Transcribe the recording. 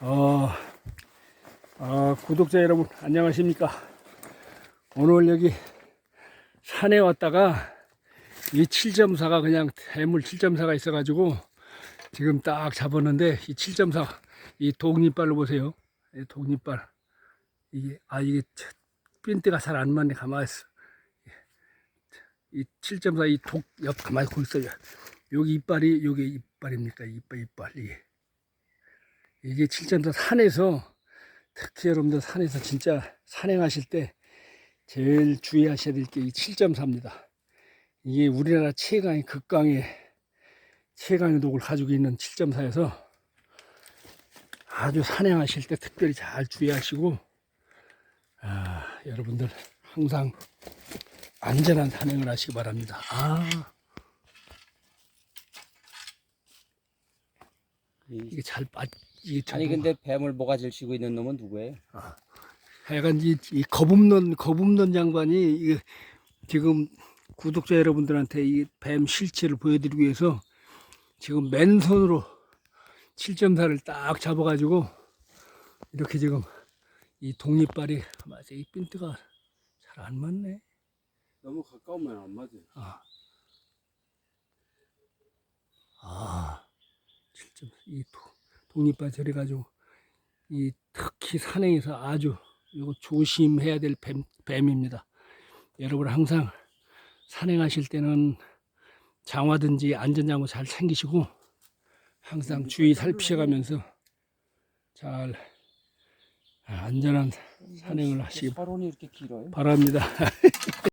어, 아, 구독자 여러분, 안녕하십니까. 오늘 여기 산에 왔다가 이 7.4가 그냥 대물 7.4가 있어 가지고 지금 딱 잡았는데 이 7.4, 이 독립발로 보세요. 이 독립발. 이게, 아, 이게 핀트가 잘 안 맞네. 가만히 있어. 이 7.4 이 독, 옆 가만히 고 있어요. 여기 이빨이, 여기 이빨입니까? 이빨, 이빨, 이게. 이게 7.4 산에서 특히 여러분들 산에서 진짜 산행하실 때 제일 주의하셔야 될 게 이 7.4입니다. 이게 우리나라 최강의 극강의 최강의 독을 가지고 있는 7.4에서 아주 산행하실 때 특별히 잘 주의하시고 아, 여러분들 항상 안전한 산행을 하시기 바랍니다. 아, 이게 잘 빠, 이게 아니 저도- 근데 뱀을 모가지를 쥐고 있는 놈은 누구예요? 하여간 이, 이 겁없는 겁없는 양반이 이게 지금 구독자 여러분들한테 이 뱀 실체를 보여드리기 위해서 지금 맨손으로 7.4를 딱 잡아가지고 이렇게 지금 이 독립발이 맞아 이 핀트가 잘 안 맞네. 너무 가까우면 안 맞아요. 아, 아, 7.4이 독립발 저래 가지고 이 특히 산행에서 아주 이거 조심해야 될 뱀, 뱀입니다. 여러분 항상 산행하실 때는 장화든지 안전장구 잘 챙기시고 항상 주의 살피셔가면서 잘 안전한 산행을 하시기? 바랍니다.